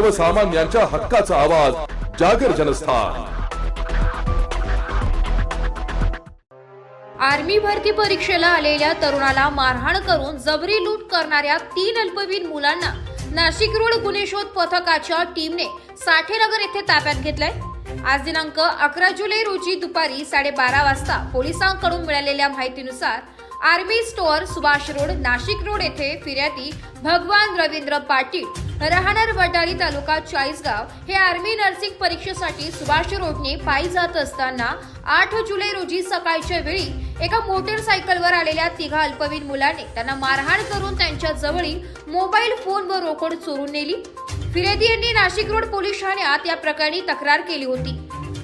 सर्वसामान्यांच्या हक्काचा आवाज जागर जनस्थान. आर्मी भरती परीक्षेला आलेल्या तरुणाला मारहाण करून जबरी लूट करणाऱ्या तीन अल्पवयीन मुलांना नाशिक रोड गुन्हे शोध पथकाच्या टीमने साठेनगर येथे ताब्यात घेतलंय. आज दिनांक अकरा जुलै रोजी दुपारी साडेबारा वाजता पोलिसांकडून मिळालेल्या माहितीनुसार army store Subhash road Nashik road येथे फिर्यादी भगवान रवींद्र पाटील राहणार वडाळी तालुका चाळीसगाव हे आर्मी नर्सिंग परीक्षेसाठी सुभाष रोडने पायी जात असताना आठ जुलै रोजी सकाळच्या वेळी एका मोटरसायकलवर आलेल्या तिघा अल्पवयीन मुलाने त्यांना मारहाण करून त्यांच्या जवळील मोबाईल फोन व रोकड चोरून नेली. फिरेदी यांनी नाशिक रोड पोलीस ठाण्यात या प्रकरणी तक्रार केली होती.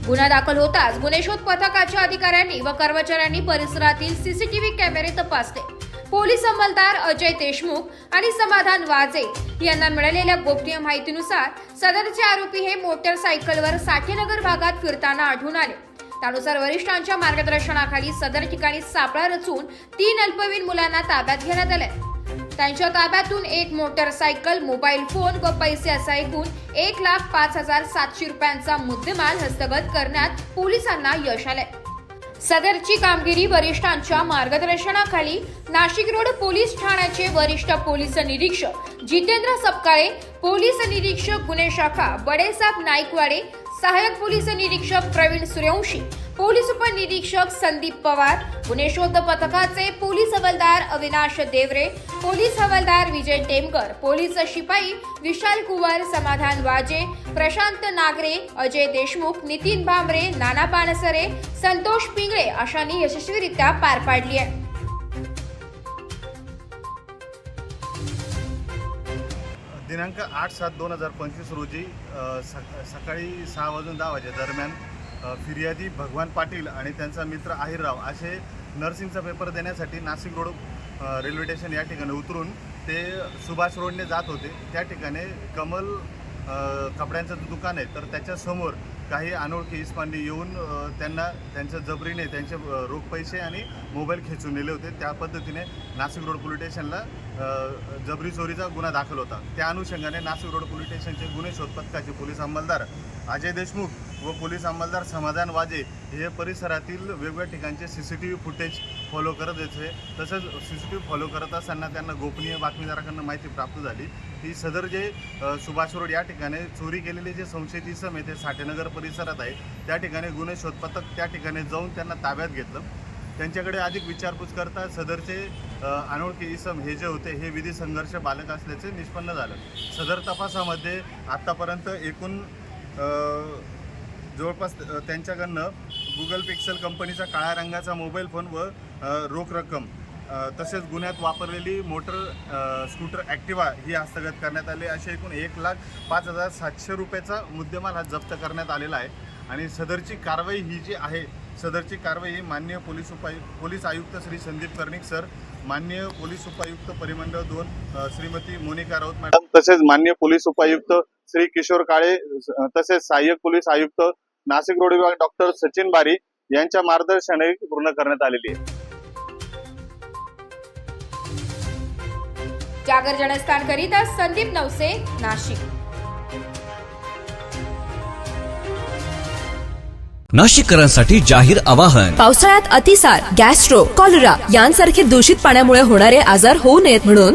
गुन्हा दाखल होताच गुन्हे शोध पथकाच्या अधिकाऱ्यांनी व कर्मचाऱ्यांनी परिसरातील सीसीटीव्ही कॅमेरे तपासले. पोलीस अंमलदार अजय देशमुख आणि समाधान वाजे यांना मिळालेल्या गोपनीय माहितीनुसार सदरचे आरोपी हे मोटरसायकलवर साठेनगर भागात फिरताना आढळून आले. त्यानुसार वरिष्ठांच्या मार्गदर्शनाखाली सदर ठिकाणी सापळा रचून तीन अल्पवयीन मुलांना ताब्यात घेण्यात आले त्यांच्या ताब्यातून एक मोटरसायकल मोबाईल फोन व पैसे असा एकूण एक लाख पाच हजार सातशे रुपयांचा मुद्देमाल हस्तगत करण्यात पोलिसांना यश आले सदरची कामगिरी वरिष्ठांच्या मार्गदर्शनाखाली नाशिक रोड पोलीस ठाण्याचे वरिष्ठ पोलीस निरीक्षक जितेंद्र सपकाळे पोलीस निरीक्षक गुन्हे शाखा बडेसाहेब नाईकवाडे सहाय्यक पोलीस निरीक्षक प्रवीण सूर्यवंशी पोलीस उपनिरीक्षक संदीप पवार गुन्हे शोध पथकाचे पोलीस हवालदार अविनाश देवरे पोलीस हवालदार विजय टेमकर पोलीस शिपाई विशाल कुवर समाधान वाजे प्रशांत नागरे अजय देशमुख नितीन भांबरे नाना पानसरे संतोष पिंगळे अशांनी यशस्वीरित्या पार पाडली आहे. दिनांक आठ सात दोन हजार पंचवीस रोजी सकाळी सहा वाजून दहा वाजे दरम्यान फिर्यादी भगवान पाटील आणि त्यांचा मित्र आहिरराव असे नर्सिंगचा पेपर देण्यासाठी नाशिक रोड रेल्वे स्टेशन या ठिकाणी उतरून ते सुभाष रोडने जात होते. त्या ठिकाणी कमल कपड्यांचं दुकान आहे तर त्याच्यासमोर काही अनोळखी इस्मांनी येऊन त्यांना त्यांच्या जबरीने त्यांचे रोख पैसे आणि मोबाईल खेचून नेले होते. त्या पद्धतीने नाशिक रोड पोलीस स्टेशनला जबरी चोरीचा गुन्हा दाखल होता. त्या अनुषंगाने नाशिक रोड पोलीस स्टेशनचे गुन्हे शोध पथकाचे पोलीस अंमलदार अजय देशमुख व पोलीस अंमलदार समाधान वाजे हे परिसरातील वेगवेगळ्या ठिकाणचे C C T V footage follow करत होते. तसंच C C T V follow करत असताना त्यांना गोपनीय बातमीदाराकडनं माहिती प्राप्त झाली. की सदर जे सुभाष रोड या ठिकाणी चोरी केलेले जे संशयित इसम आहे ते साठेनगर परिसरात आहे. त्या ठिकाणी गुन्हे शोधपथक त्या ठिकाणी जाऊन त्यांना ताब्यात घेतलं. त्यांच्याकडे अधिक विचारपूस करता सदरचे अनोळखी इसम हे जे होते हे विधी संघर्ष बालक असल्याचे निष्पन्न झालं. सदर तपासामध्ये आत्तापर्यंत एकूण जवळपास त्यांच्याकडनं गुगल पिक्सल कंपनीचा काळ्या रंगाचा मोबाईल फोन व रोख रक्कम तसेच गुन्ह्यात वापरलेली मोटर स्कूटर ॲक्टिवा ही हस्तगत करण्यात आली. असे एकूण एक लाख पाच हजार सातशे रुपयाचा मुद्देमाल हा जप्त करण्यात आलेला आहे. आणि सदरची कारवाई ही जी आहे सदरची कारवाई ही मान्य पोलीस उपाय पोलीस आयुक्त श्री संदीप कर्णिक सर मान्य पोलीस उपायुक्त परिमंडळ दोन श्रीमती मोनिका राऊत मॅडम तसेच मान्य पोलीस उपायुक्त श्री किशोर काळे तसेच सहाय्यक पोलीस आयुक्त नाशिक रोड विभाग डॉक्टर सचिन बारी यांच्या मार्गदर्शनाने पूर्ण करण्यात आलेली आहे. जागर जनस्थानकरिता संदीप नवसे नाशिक. नाशिककरांसाठी जाहीर आवाहन. पावसाळ्यात अतिसार गॅस्ट्रो कॉलरा यांसारखे दूषित पाण्यामुळे होणारे आजार होऊ नयेत म्हणून